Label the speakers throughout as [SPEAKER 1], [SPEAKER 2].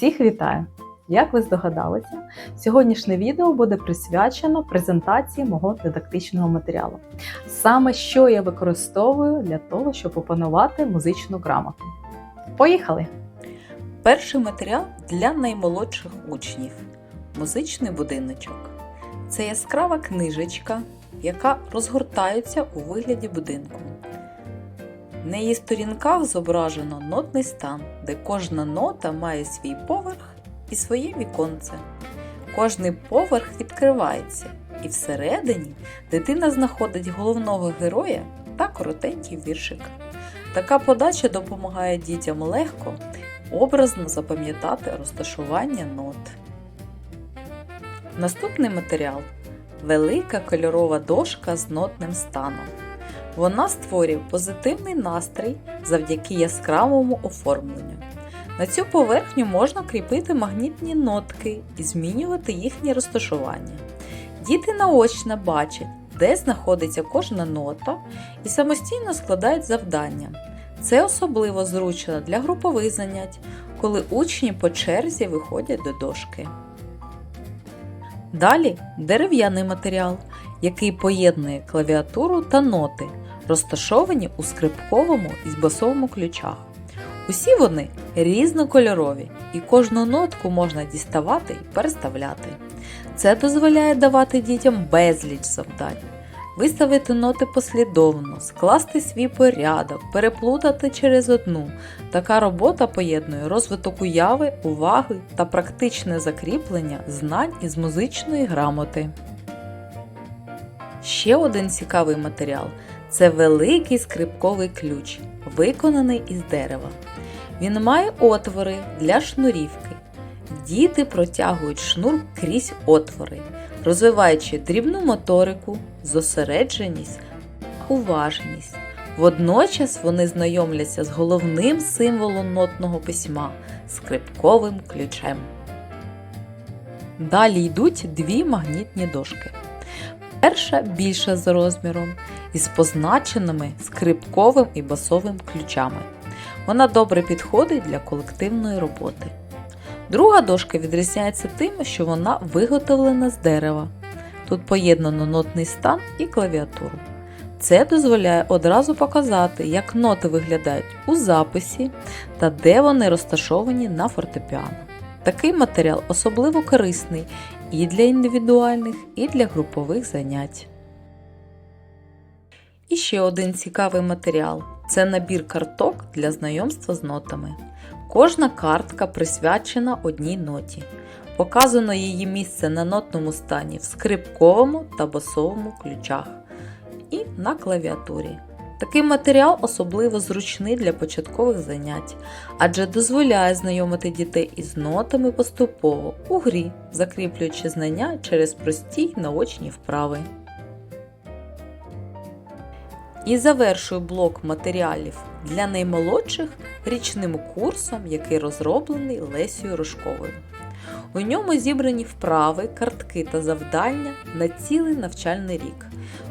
[SPEAKER 1] Всіх вітаю! Як ви здогадалися, сьогоднішнє відео буде присвячено презентації мого дидактичного матеріалу. Саме що я використовую для того, щоб опанувати музичну грамоту. Поїхали!
[SPEAKER 2] Перший матеріал для наймолодших учнів музичний будиночок. Це яскрава книжечка, яка розгортається у вигляді будинку. На її сторінках зображено нотний стан, де кожна нота має свій поверх і своє віконце. Кожний поверх відкривається, і всередині дитина знаходить головного героя та коротенький віршик. Така подача допомагає дітям легко, образно запам'ятати розташування нот. Наступний матеріал велика кольорова дошка з нотним станом. Вона створює позитивний настрій завдяки яскравому оформленню. На цю поверхню можна кріпити магнітні нотки і змінювати їхнє розташування. Діти наочно бачать, де знаходиться кожна нота, і самостійно складають завдання. Це особливо зручно для групових занять, коли учні по черзі виходять до дошки. Далі дерев'яний матеріал, який поєднує клавіатуру та ноти, розташовані у скрипковому і басовому ключах. Усі вони різнокольорові, і кожну нотку можна діставати і переставляти. Це дозволяє давати дітям безліч завдань. Виставити ноти послідовно, скласти свій порядок, переплутати через одну. Така робота поєднує розвиток уяви, уваги та практичне закріплення знань із музичної грамоти. Ще один цікавий матеріал це великий скрипковий ключ, виконаний із дерева. Він має отвори для шнурівки. Діти протягують шнур крізь отвори, розвиваючи дрібну моторику, зосередженість, уважність. Водночас вони знайомляться з головним символом нотного письма скрипковим ключем. Далі йдуть дві магнітні дошки. Перша більша за розміром із позначеними скрипковим і басовим ключами. Вона добре підходить для колективної роботи. Друга дошка відрізняється тим, що вона виготовлена з дерева. Тут поєднано нотний стан і клавіатуру. Це дозволяє одразу показати, як ноти виглядають у записі та де вони розташовані на фортепіано. Такий матеріал особливо корисний і для індивідуальних, і для групових занять. І ще один цікавий матеріал це набір карток для знайомства з нотами. Кожна картка присвячена одній ноті. Показано її місце на нотному стані в скрипковому та басовому ключах і на клавіатурі. Такий матеріал особливо зручний для початкових занять, адже дозволяє знайомити дітей із нотами поступово у грі, закріплюючи знання через прості наочні вправи. І завершую блок матеріалів для наймолодших річним курсом, який розроблений Лесією Рожковою. У ньому зібрані вправи, картки та завдання на цілий навчальний рік.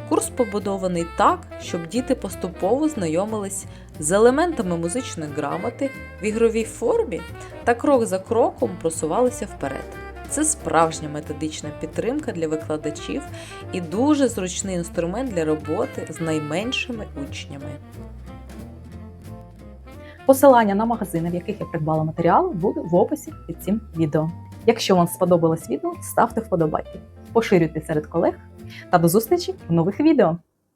[SPEAKER 2] Курс побудований так, щоб діти поступово знайомились з елементами музичної грамоти в ігровій формі та крок за кроком просувалися вперед. Це справжня методична підтримка для викладачів і дуже зручний інструмент для роботи з найменшими учнями.
[SPEAKER 1] Посилання на магазини, в яких я придбала матеріал, буде в описі під цим відео. Якщо вам сподобалось відео, ставте вподобайки, поширюйте серед колег та до зустрічі в нових відео!